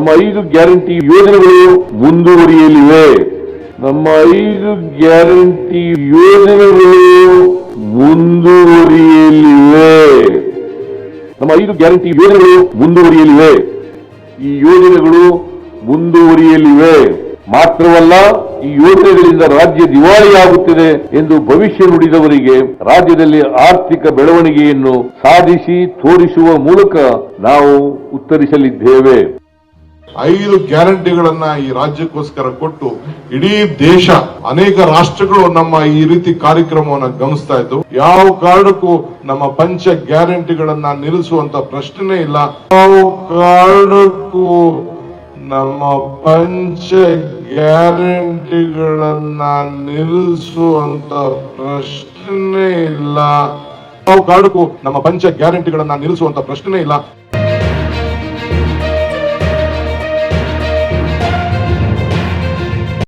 ನಮ್ಮ ಐದು ಗ್ಯಾರಂಟಿ ಯೋಜನೆಗಳು ಮುಂದುವರಿಯಲಿವೆ. ನಮ್ಮ ಐದು ಗ್ಯಾರಂಟಿ ಯೋಜನೆಗಳು ಮುಂದುವರಿಯಲಿವೆ. ನಮ್ಮ ಐದು ಗ್ಯಾರಂಟಿ ಯೋಜನೆಗಳು ಮುಂದುವರಿಯಲಿವೆ. ಈ ಯೋಜನೆಗಳು ಮುಂದುವರಿಯಲಿವೆ. ಮಾತ್ರವಲ್ಲ, ಈ ಯೋಜನೆಗಳಿಂದ ರಾಜ್ಯ ದಿವಾಳಿಯಾಗುತ್ತಿದೆ ಎಂದು ಭವಿಷ್ಯ ನುಡಿದವರಿಗೆ ರಾಜ್ಯದಲ್ಲಿ ಆರ್ಥಿಕ ಬೆಳವಣಿಗೆಯನ್ನು ಸಾಧಿಸಿ ತೋರಿಸುವ ಮೂಲಕ ನಾವು ಉತ್ತರಿಸಲಿದ್ದೇವೆ. ಐದು ಗ್ಯಾರಂಟಿಗಳನ್ನ ಈ ರಾಜ್ಯಕ್ಕೋಸ್ಕರ ಕೊಟ್ಟು ಇಡೀ ದೇಶ, ಅನೇಕ ರಾಷ್ಟ್ರಗಳು ನಮ್ಮ ಈ ರೀತಿ ಕಾರ್ಯಕ್ರಮವನ್ನ ಗಮನಿಸ್ತಾ ಇದ್ದವು ಯಾವ ಕಾರಣಕ್ಕೂ ನಮ್ಮ ಪಂಚ ಗ್ಯಾರಂಟಿಗಳನ್ನ ನಿಲ್ಲಿಸುವಂತ ಪ್ರಶ್ನೆ ಇಲ್ಲ. ಯಾವ ಕಾರಣಕ್ಕೂ ನಮ್ಮ ಪಂಚ ಗ್ಯಾರಂಟಿಗಳನ್ನ ನಿಲ್ಲಿಸುವಂತ ಪ್ರಶ್ನೆ ಇಲ್ಲ. ಯಾವ ಕಾರಣಕ್ಕೂ ನಮ್ಮ ಪಂಚ ಗ್ಯಾರಂಟಿಗಳನ್ನ ನಿಲ್ಲಿಸುವಂತ ಪ್ರಶ್ನೆ ಇಲ್ಲ.